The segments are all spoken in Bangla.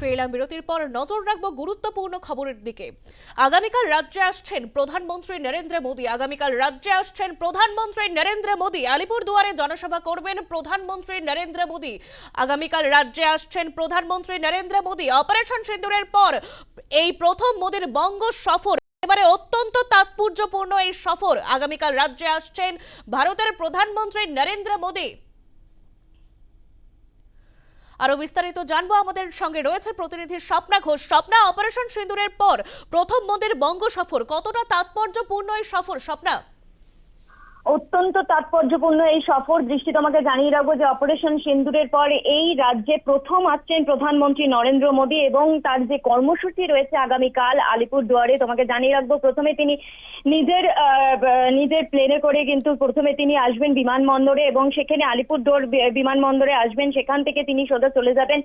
ফিরে এলাম বিরতির পর নজর রাখব গুরুত্বপূর্ণ খবরের দিকে। আগামীকাল রাজ্যে আসছেন প্রধানমন্ত্রী নরেন্দ্র মোদী। আগামীকাল রাজ্যে আসছেন প্রধানমন্ত্রী নরেন্দ্র মোদী। আলিপুর দুয়ারে জনসভা করবেন প্রধানমন্ত্রী নরেন্দ্র মোদী। আগামীকাল রাজ্যে আসছেন প্রধানমন্ত্রী নরেন্দ্র মোদী। অপারেশন সিন্দুরের পর এই প্রথম মোদীর বঙ্গ সফর। এবারে অত্যন্ত তাৎপর্যপূর্ণ এই সফর। আগামীকাল রাজ্যে আসছেন ভারতের প্রধানমন্ত্রী নরেন্দ্র মোদী। আরও বিস্তারিত জানব আমাদের সঙ্গে রয়েছে প্রতিনিধি স্বপ্না ঘোষ। স্বপ্না অপারেশন সিন্দুরের পর প্রথম মোদের বঙ্গ সফর, কতটা তাৎপর্যপূর্ণ এই সফর, স্বপ্না? অত্যন্ত তাৎপর্যপূর্ণ এই সফর। দৃষ্টি তোমাকে জানিয়ে রাখব যে অপারেশন সিন্দুরের পর এই রাজ্যে প্রথম আসছেন প্রধানমন্ত্রী নরেন্দ্র মোদী এবং তার যে কর্মসূচি রয়েছে আগামীকাল আলিপুর দুয়ারে তোমাকে জানিয়ে রাখব। প্রথমে তিনি নিজের আহ, নিজের প্লেনে করে কিন্তু প্রথমে তিনি আসবেন বিমানবন্দরে এবং সেখানে আলিপুরদুয়ার বিমানবন্দরে আসবেন। সেখান থেকে তিনি সোজা চলে যাবেন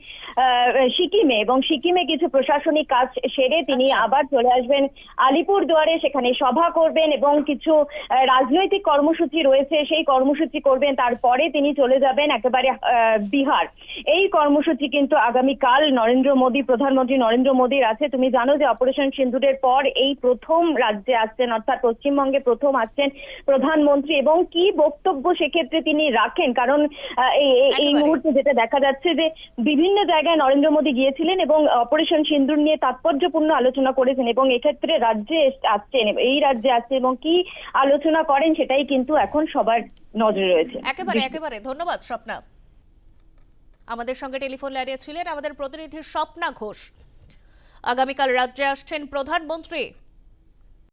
সিকিমে এবং সিকিমে কিছু প্রশাসনিক কাজ সেরে তিনি আচ্ছা। আবার চলে আসবেন আলিপুর দুয়ারে সেখানে সভা করবেন এবং কিছু রাজনৈতিক কর্মসূচি রয়েছে সেই কর্মসূচি করবেন। তারপরে তিনি চলে যাবেন একেবারে আহ, বিহার। এই কর্মসূচি কিন্তু আগামীকাল নরেন্দ্র মোদী প্রধানমন্ত্রী নরেন্দ্র মোদীর আছে। তুমি জানো যে অপারেশন সিন্দুরের পর এই প্রথম রাজ্যে আসছেন অর্থাৎ পশ্চিমবঙ্গে প্রথম আসছেন প্রধানমন্ত্রী এবং কি বক্তব্য সেক্ষেত্রে তিনি রাখেন? কারণ এই। মুহূর্তে যেটা দেখা যাচ্ছে যে বিভিন্ন জায়গায় নরেন্দ্র মোদী গিয়েছিলেন এবং অপারেশন সিন্দুর নিয়ে তাৎপর্যপূর্ণ আলোচনা করেছেন এবং এক্ষেত্রে রাজ্যে আসছেন এই রাজ্যে আসছেন এবং কি আলোচনা করেন সেটাই কিন্তু এখন সবার নজরে রয়েছে। একেবারে একেবারে। ধন্যবাদ স্বপ্না। আমাদের সঙ্গে টেলিফোন লাইনে ছিলেন আমাদের প্রতিনিধি স্বপ্না ঘোষ। আগামীকাল রাজ্যে আসছেন প্রধানমন্ত্রী।